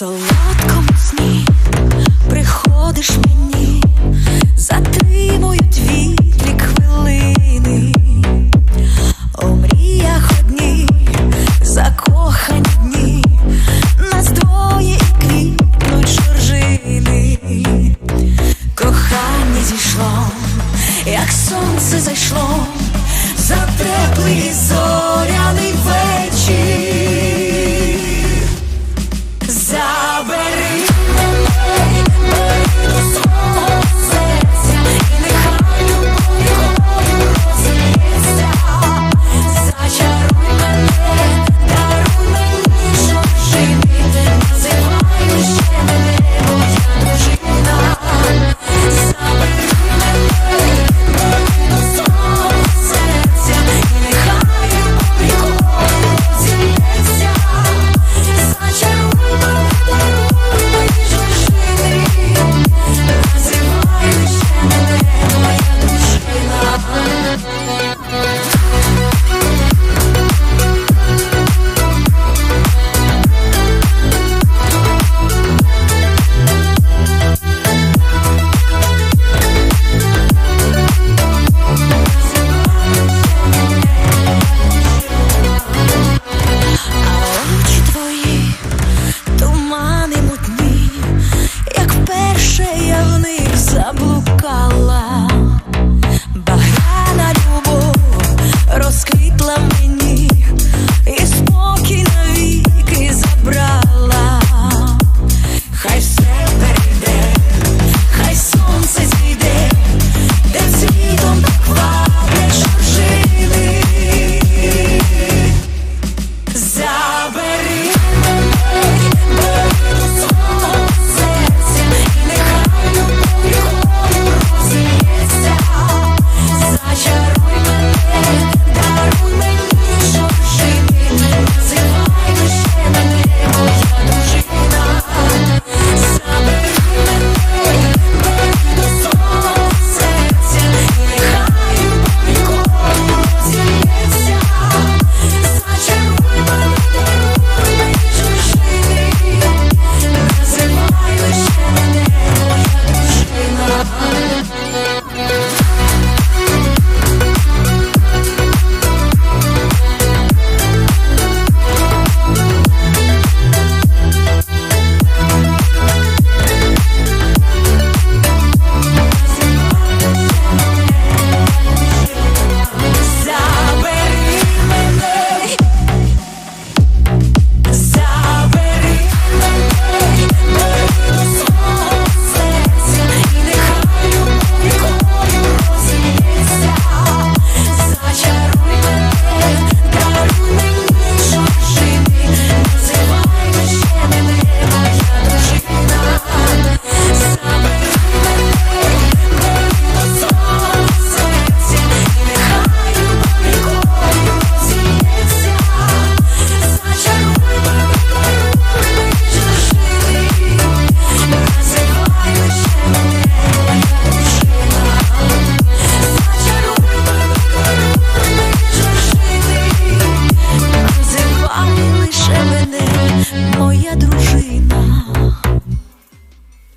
солодкому сні приходиш мені, затримують вітлі хвилини, у мріях одні, закохані дні, нас двоє і квітнуть жоржини, кохання зійшло, як сонце зайшло, затеплий зоря.